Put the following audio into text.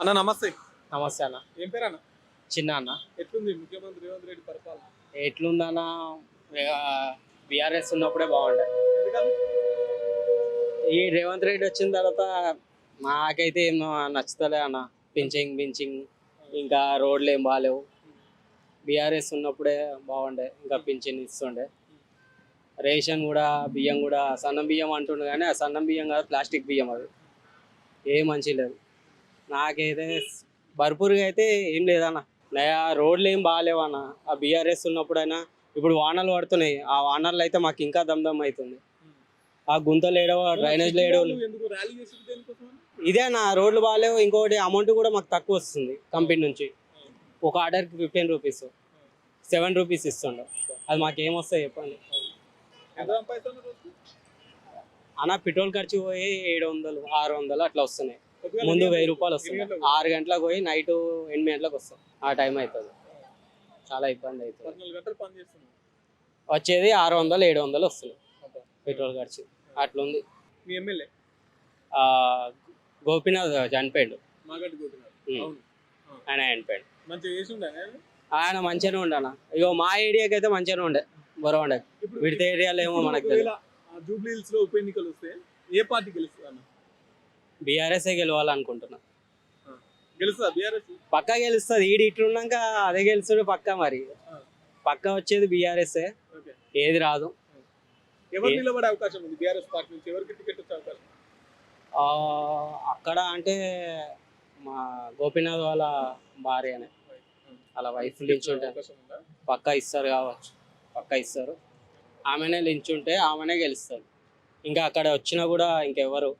అన్న నమస్తే. నమస్తే అన్న. ఏం పేరు అన్న? చిన్న అన్న. ఎట్లుంది ముఖ్యమంత్రి రేవంత్ రెడ్డి పరిపాలన? ఎట్లుందన్న బీఆర్ఎస్ ఉన్నప్పుడే బాగుండే. ఈ రేవంత్ రెడ్డి వచ్చిన తర్వాత నాకైతే ఏం నచ్చుతలే అన్న. పించింగ్ పించింగ్ ఇంకా రోడ్లు ఏం బాగాలేవు బీఆర్ఎస్ ఉన్నప్పుడే బాగుండే. ఇంకా పింఛన్ ఇస్తుండే. రేషన్ కూడా బియ్యం కూడా సన్నం బియ్యం అంటుండే కానీ ఆ సన్నం బియ్యం కాదు ప్లాస్టిక్ బియ్యం అది. ఏ మంచి లేదు నాకైతే భర్పూర్గా అయితే ఏం లేదన్న. నయా రోడ్లు ఏం బాగాలేవన్న. ఆ బీఆర్ఎస్ ఉన్నప్పుడైనా ఇప్పుడు వానలు పడుతున్నాయి. ఆ వానలు అయితే మాకు ఇంకా దమ్దమ్ అవుతుంది. ఆ గుంతలు ఏడవ డ్రైనేజ్ లేడవ నువ్వు ఎందుకు ర్యాలీ చేసి దేనికోసం ఇదే నా రోడ్లు బాగాలేవు. ఇంకోటి అమౌంట్ కూడా మాకు తక్కువ వస్తుంది కంపెనీ నుంచి. ఒక ఆర్డర్కి ఫిఫ్టీన్ రూపీస్. సెవెన్ రూపీస్ ఇస్తుండే. అది మాకు ఏమొస్తాయి చెప్పండి? అన్న పెట్రోల్ ఖర్చు పోయి ఏడు వందలు ఆరు వందలు అట్లా వస్తున్నాయి. ముందు వెయ్యి? రూపాయలు గంటలకు? ఆరు గంటలకు పోయి నైట్ ఎనిమిది గంటలకు వస్తాం. ఆ టైం అవుతుంది. చాలా ఇబ్బంది అవుతుంది. వచ్చేది ఆరు వందలు ఏడు వందలు వస్తున్నాయి పెట్రోల్ ఖర్చు. అట్లుంది. గోపీనాథ్ చనిపోయాడు. ఆయన చనిపోయాడు. ఆయన? మంచిగానే ఉండన? ఇగో మా ఏరియాకి అయితే మంచిగానే ఉండే. బరో ఉండే విడత ఏరియాలో ఏమో మనకు ఒకవేళ ఆ జూబ్లీ హిల్స్లో ఉప ఎన్నికలు వస్తే ఏ పార్టీ గెలుస్తుంది బీఆర్ఎస్ఏ గెలవాలనుకుంటున్నా. బీఆర్ఎస్ పక్కా గెలుస్తుంది. ఈడు ఇట్లున్నాక అదే గెలుస్తుంది పక్కా మరి. పక్కా వచ్చేది బీఆర్ఎస్ఏ ఏది రాదు. ఎవరు ఏ- నిలబడే అవకాశం ఉంది బీఆర్ఎస్ పార్టీ నుంచి? ఎవరికి టికెట్ వచ్చే అవకాశం ఆ, అక్కడ అంటే మా గోపీనాథ్ వాళ్ళ భార్యనే. అలా వైఫ్ లించుంటే. పక్కా ఇస్తారు కావచ్చు. పక్కా ఇస్తారు. ఆమెనే లించుంటే ఆమెనే గెలుస్తారు ఇంకా అక్కడ వచ్చినా కూడా ఇంకెవరు